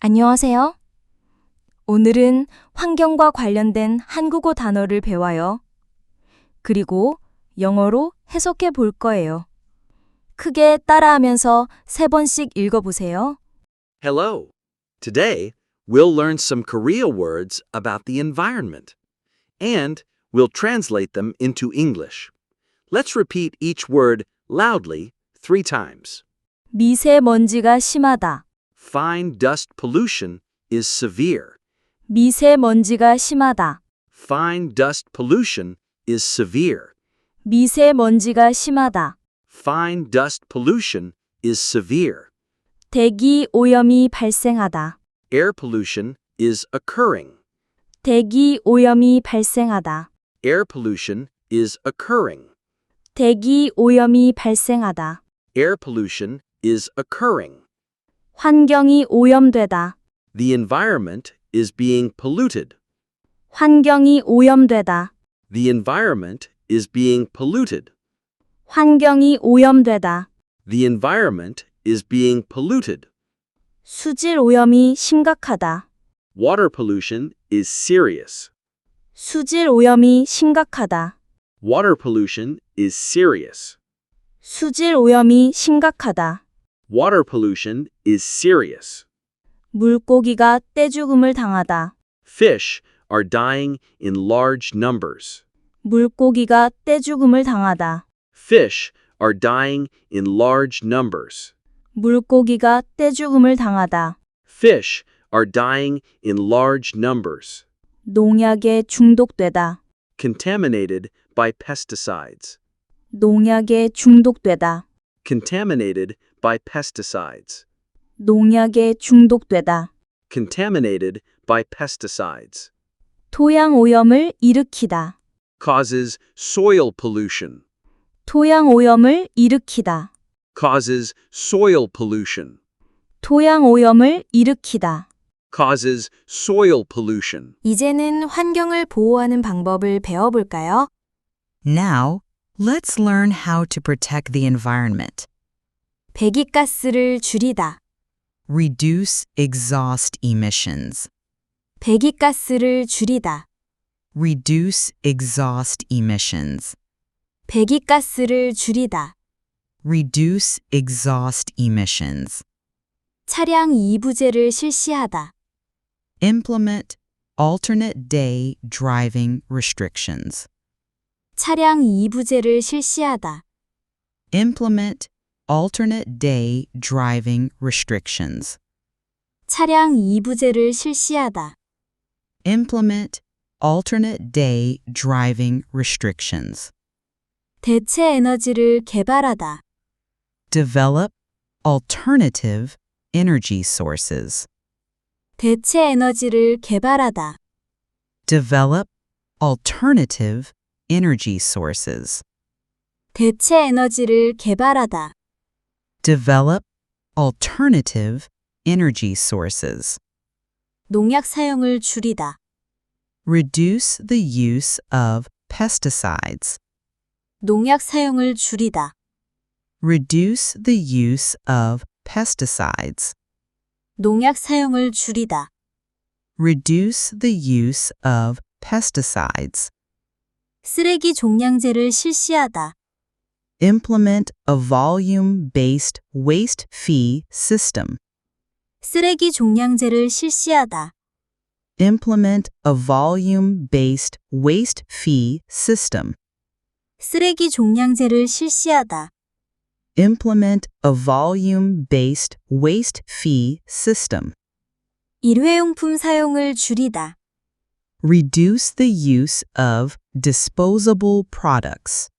안녕하세요. 오늘은 환경과 관련된 한국어 단어를 배워요. 그리고 영어로 해석해 볼 거예요. 크게 따라하면서 세 번씩 읽어보세요. Hello. Today, we'll learn some Korea words about the environment. And we'll translate them into English. Let's repeat each word loudly three times. 미세먼지가 심하다. Fine dust pollution is severe. 미세먼지가 심하다. Fine dust pollution is severe. 미세먼지가 심하다. Fine dust pollution is severe. 대기 오염이 발생하다. Air pollution is occurring. 대기 오염이 발생하다. Air pollution is occurring. 대기 오염이 발생하다. Air pollution is occurring. 환경이 오염되다. The environment is being polluted. 환경이 오염되다. The environment is being polluted. 환경이 오염되다. The environment is being polluted. 수질 오염이 심각하다. Water pollution is serious. 수질 오염이 심각하다. Water pollution is serious. 수질 오염이 심각하다. Water pollution is serious. 물고기가 떼죽음을 당하다. Fish are dying in large numbers. 물고기가 떼죽음을 당하다. Fish are dying in large numbers. 물고기가 떼죽음을 당하다. Fish are dying in large numbers. 농약에 중독되다. Contaminated by pesticides. 농약에 중독되다. Contaminated by pesticides. 농약에 중독되다. Contaminated by pesticides. 토양 오염을 일으키다. Causes soil pollution. 토양 오염을 일으키다. Causes soil pollution. 토양 오염을 일으키다. Causes soil pollution. 이제는 환경을 보호하는 방법을 배워볼까요? Now, let's learn how to protect the environment. 배기가스를 줄이다. Reduce exhaust emissions. 배기가스를 줄이다. Reduce exhaust emissions. 배기가스를 줄이다. Reduce exhaust emissions. 차량 이부제를 실시하다. Implement alternate day driving restrictions. 차량 이부제를 실시하다. Implement alternate day driving restrictions. 차량 이부제를 실시하다. Implement alternate day driving restrictions. 대체 에너지를 개발하다. Develop alternative energy sources. 대체 에너지를 개발하다. Develop alternative energy sources. 대체 에너지를 개발하다. Develop alternative energy sources. 농약 사용을 줄이다. Reduce the use of pesticides. 농약 사용을 줄이다. Reduce the use of pesticides. 농약 사용을 줄이다. Reduce the use of pesticides. 쓰레기 종량제를 실시하다. Implement a volume based waste fee system. 쓰레기 종량제를 실시하다. Implement a volume based waste fee system. 쓰레기 종량제를 실시하다. Implement a volume based waste fee system. 일회용품 사용을 줄이다. Reduce the use of disposable products.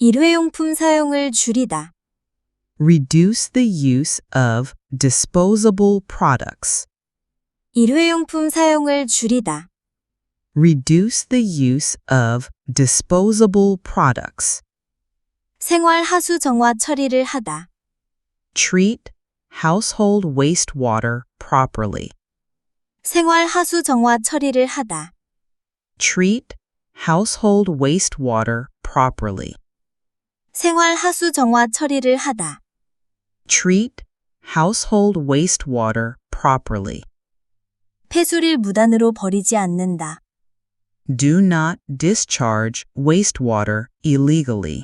일회용품 사용을 줄이다. Reduce the use of disposable products. 일회용품 사용을 줄이다. Reduce the use of disposable products. 생활 하수 정화 처리를 하다. Treat household wastewater properly. 생활 하수 정화 처리를 하다. Treat household wastewater properly. 생활 하수 정화 처리를 하다. Treat household wastewater improperly. 폐수를 무단으로 버리지 않는다. Do not discharge wastewater illegally.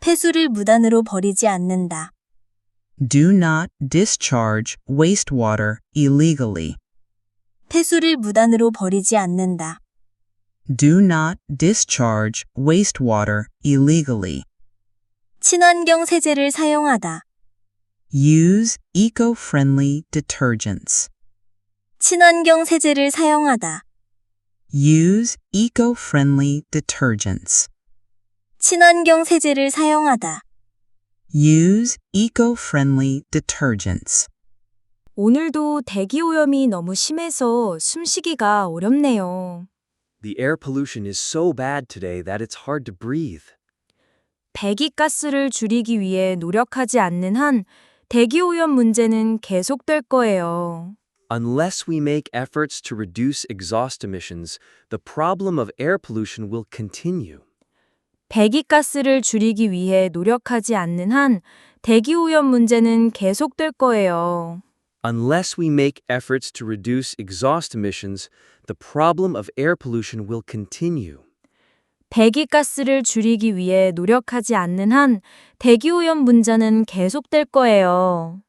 폐수를 무단으로 버리지 않는다. Do not discharge wastewater illegally. 폐수를 무단으로 버리지 않는다. Do not discharge wastewater illegally. 친환경 세제를 사용하다. Use eco-friendly detergents. 친환경 세제를 사용하다. Use eco-friendly detergents. 친환경 세제를 사용하다. Use eco-friendly detergents. 오늘도 대기 오염이 너무 심해서 숨쉬기가 어렵네요. The air pollution is so bad today that it's hard to breathe. 배기가스를 줄이기 위해 노력하지 않는 한 대기 오염 문제는 계속될 거예요. Unless we make efforts to reduce exhaust emissions, the problem of air pollution will continue. 배기가스를 줄이기 위해 노력하지 않는 한 대기 오염 문제는 계속될 거예요. Unless we make efforts to reduce exhaust emissions, the problem of air pollution will continue. 배기가스를 줄이기 위해 노력하지 않는 한 대기 오염 문제는 계속될 거예요.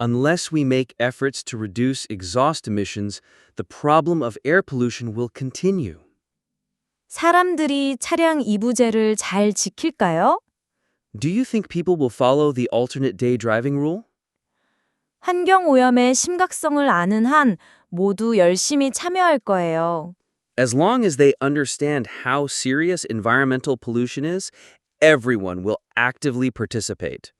Unless we make efforts to reduce exhaust emissions, the problem of air pollution will continue. 사람들이 차량 이부제를 잘 지킬까요? Do you think people will follow the alternate day driving rule? 환경 오염의 심각성을 아는 한 모두 열심히 참여할 거예요. As long as they understand how serious environmental pollution is, everyone will actively participate.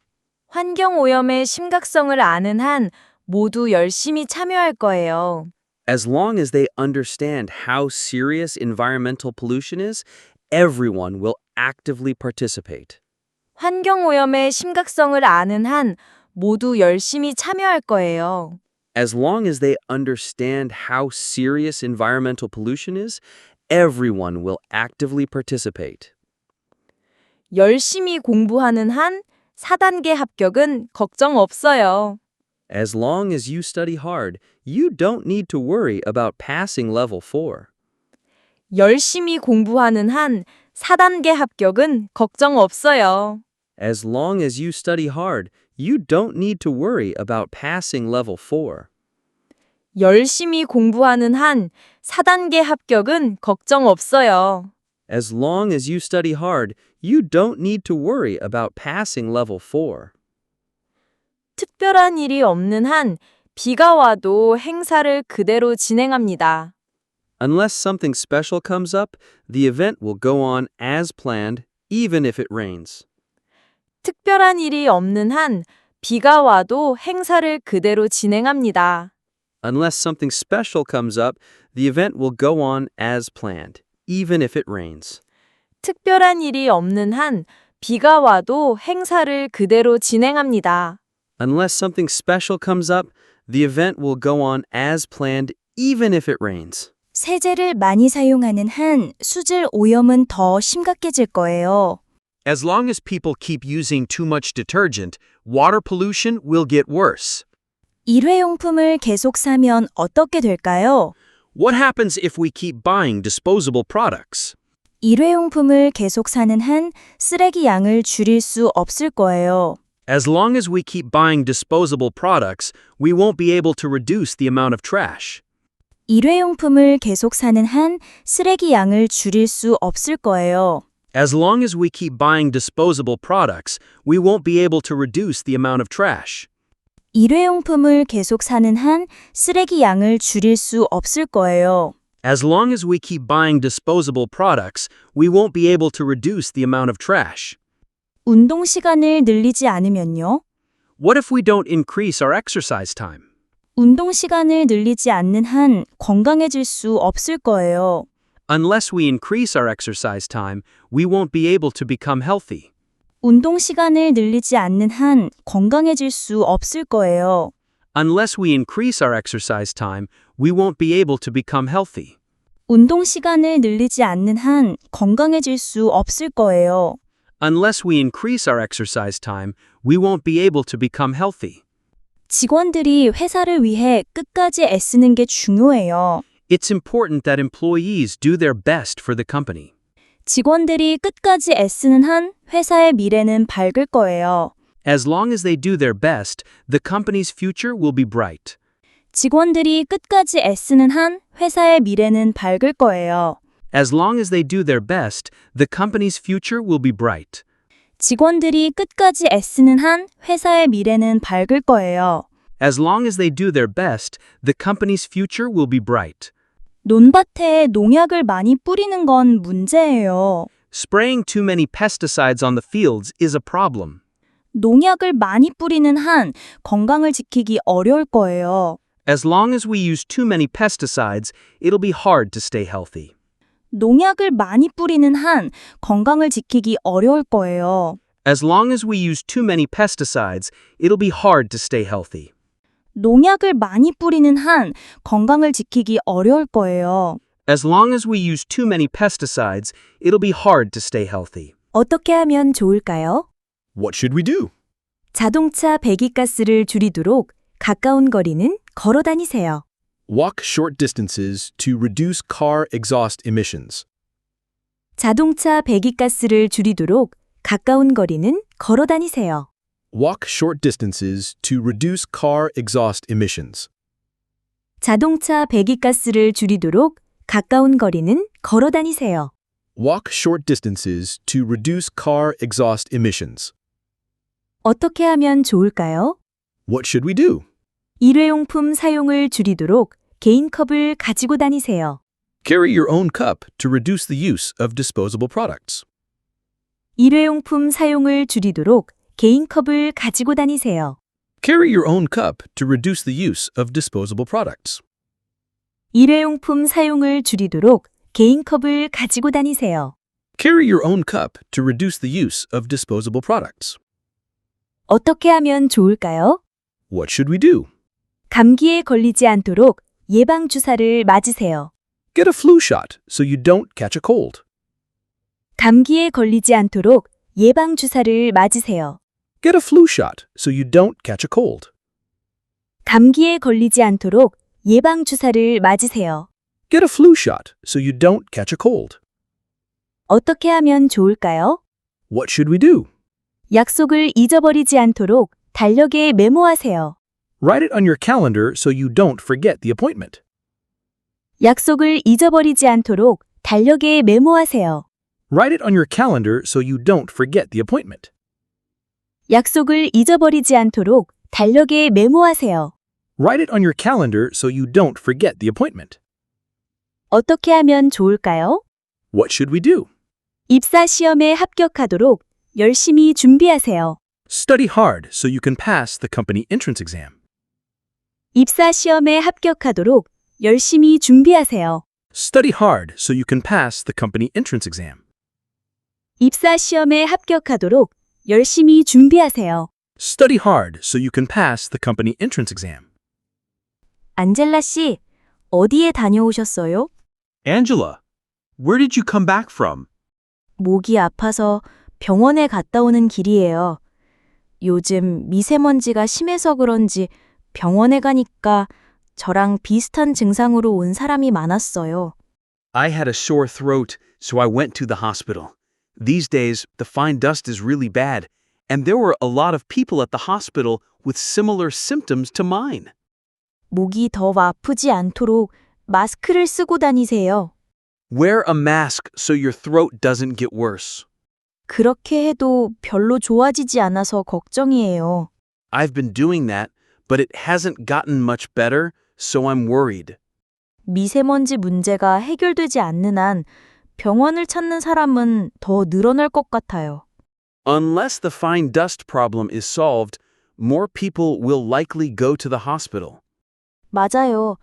환경 오염의 심각성을 아는 한 모두 열심히 참여할 거예요. As long as they understand how serious environmental pollution is, everyone will actively participate. 환경 오염의 심각성을 아는 한 모두 열심히 참여할 거예요. As long as they understand how serious environmental pollution is, everyone will actively participate. 열심히 공부하는 한 4단계 합격은 걱정 없어요. As long as you study hard, you don't need to worry about passing level 4. 열심히 공부하는 한 4단계 합격은 걱정 없어요. As long as you study hard, you don't need to worry about passing level 4. 열심히 공부하는 한 4단계 합격은 걱정 없어요. As long as you study hard, you don't need to worry about passing level 4. 특별한 일이 없는 한 비가 와도 행사를 그대로 진행합니다. Unless something special comes up, the event will go on as planned, even if it rains. 특별한 일이 없는 한 비가 와도 행사를 그대로 진행합니다. Unless something special comes up, the event will go on as planned, even if it rains. 특별한 일이 없는 한 비가 와도 행사를 그대로 진행합니다. Unless something special comes up, the event will go on as planned, even if it rains. 세제를 많이 사용하는 한 수질 오염은 더 심각해질 거예요. As long as people keep using too much detergent, water pollution will get worse. 일회용품을 계속 사면 어떻게 될까요? What happens if we keep buying disposable products? 일회용품을 계속 사는 한 쓰레기 양을 줄일 수 없을 거예요. As long as we keep buying disposable products, we won't be able to reduce the amount of trash. 일회용품을 계속 사는 한 쓰레기 양을 줄일 수 없을 거예요. As long as we keep buying disposable products, we won't be able to reduce the amount of trash. 일회용품을 계속 사는 한 쓰레기 양을 줄일 수 없을 거예요. As long as we keep buying disposable products, we won't be able to reduce the amount of trash. 운동 시간을 늘리지 않으면요? What if we don't increase our exercise time? 운동 시간을 늘리지 않는 한 건강해질 수 없을 거예요. Unless we increase our exercise time, we won't be able to become healthy. 운동 시간을 늘리지 않는 한 건강해질 수 없을 거예요. Unless we increase our exercise time, we won't be able to become healthy. 운동 시간을 늘리지 않는 한 건강해질 수 없을 거예요. Unless we increase our exercise time, we won't be able to become healthy. 직원들이 회사를 위해 끝까지 애쓰는 게 중요해요. It's important that employees do their best for the company. 직원들이 끝까지 애쓰는 한 회사의 미래는 밝을 거예요. As long as they do their best, the company's future will be bright. 직원들이 끝까지 애쓰는 한 회사의 미래는 밝을 거예요. As long as they do their best, the company's future will be bright. 직원들이 끝까지 애쓰는 한 회사의 미래는 밝을 거예요. As long as they do their best, the company's future will be bright. 논밭에 농약을 많이 뿌리는 건 문제예요. Spraying too many pesticides on the fields is a problem. 농약을 많이 뿌리는 한 건강을 지키기 어려울 거예요. As long as we use too many pesticides, it'll be hard to stay healthy. 농약을 많이 뿌리는 한 건강을 지키기 어려울 거예요. As long as we use too many pesticides, it'll be hard to stay healthy. 농약을 많이 뿌리는 한 건강을 지키기 어려울 거예요. As long as we use too many pesticides, it'll be hard to stay healthy. 어떻게 하면 좋을까요? What should we do? 자동차 배기가스를 줄이도록 가까운 거리는 걸어 다니세요. Walk short distances to reduce car exhaust emissions. 자동차 배기가스를 줄이도록 가까운 거리는 걸어 다니세요. Walk short distances to reduce car exhaust emissions. 자동차 배기가스를 줄이도록 가까운 거리는 걸어 다니세요. Walk short distances to reduce car exhaust emissions. 어떻게 하면 좋을까요? What should we do? 일회용품 사용을 줄이도록 개인 컵을 가지고 다니세요. Carry your own cup to reduce the use of disposable products. 일회용품 사용을 줄이도록 개인 컵을 가지고 다니세요. Carry your own cup to reduce the use of disposable products. 일회용품 사용을 줄이도록 개인 컵을 가지고 다니세요. Carry your own cup to reduce the use of disposable products. 어떻게 하면 좋을까요? What should we do? 감기에 걸리지 않도록 예방 주사를 맞으세요. Get a flu shot so you don't catch a cold. 감기에 걸리지 않도록 예방 주사를 맞으세요. Get a flu shot so you don't catch a cold. 감기에 걸리지 않도록 예방 주사를 맞으세요. Get a flu shot so you don't catch a cold. 어떻게 하면 좋을까요? What should we do? 약속을 잊어버리지 않도록 달력에 메모하세요. Write it on your calendar so you don't forget the appointment. 약속을 잊어버리지 않도록 달력에 메모하세요. Write it on your calendar so you don't forget the appointment. 약속을 잊어버리지 않도록 달력에 메모하세요. Write it on your calendar so you don't forget the appointment. 어떻게 하면 좋을까요? What should we do? 입사 시험에 합격하도록 열심히 준비하세요. Study hard so you can pass the company entrance exam. 입사 시험에 합격하도록 열심히 준비하세요. Study hard so you can pass the company entrance exam. 입사 시험에 합격하도록 열심히 준비하세요. Study hard so you can pass the company entrance exam. 안젤라 씨, 어디에 다녀오셨어요? Angela, where did you come back from? 목이 아파서 병원에 갔다 오는 길이에요. 요즘 미세먼지가 심해서 그런지 병원에 가니까 저랑 비슷한 증상으로 온 사람이 많았어요. I had a sore throat, so I went to the hospital. These days, the fine dust is really bad, and there were a lot of people at the hospital with similar symptoms to mine. 목이 더 아프지 않도록 마스크를 쓰고 다니세요. Wear a mask so your throat doesn't get worse. 그렇게 해도 별로 좋아지지 않아서 걱정이에요. I've been doing that, but it hasn't gotten much better, so I'm worried. 미세먼지 문제가 해결되지 않는 한 병원을 찾는 사람은 더 늘어날 것 같아요. Unless the fine dust problem is solved, more people will likely go to the hospital. 맞아요.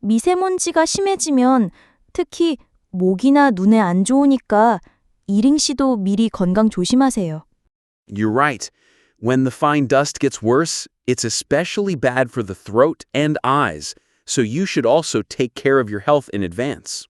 미세먼지가 심해지면 특히 목이나 눈에 안 좋으니까 이링 씨도 미리 건강 조심하세요. You're right. When the fine dust gets worse, it's especially bad for the throat and eyes, so you should also take care of your health in advance.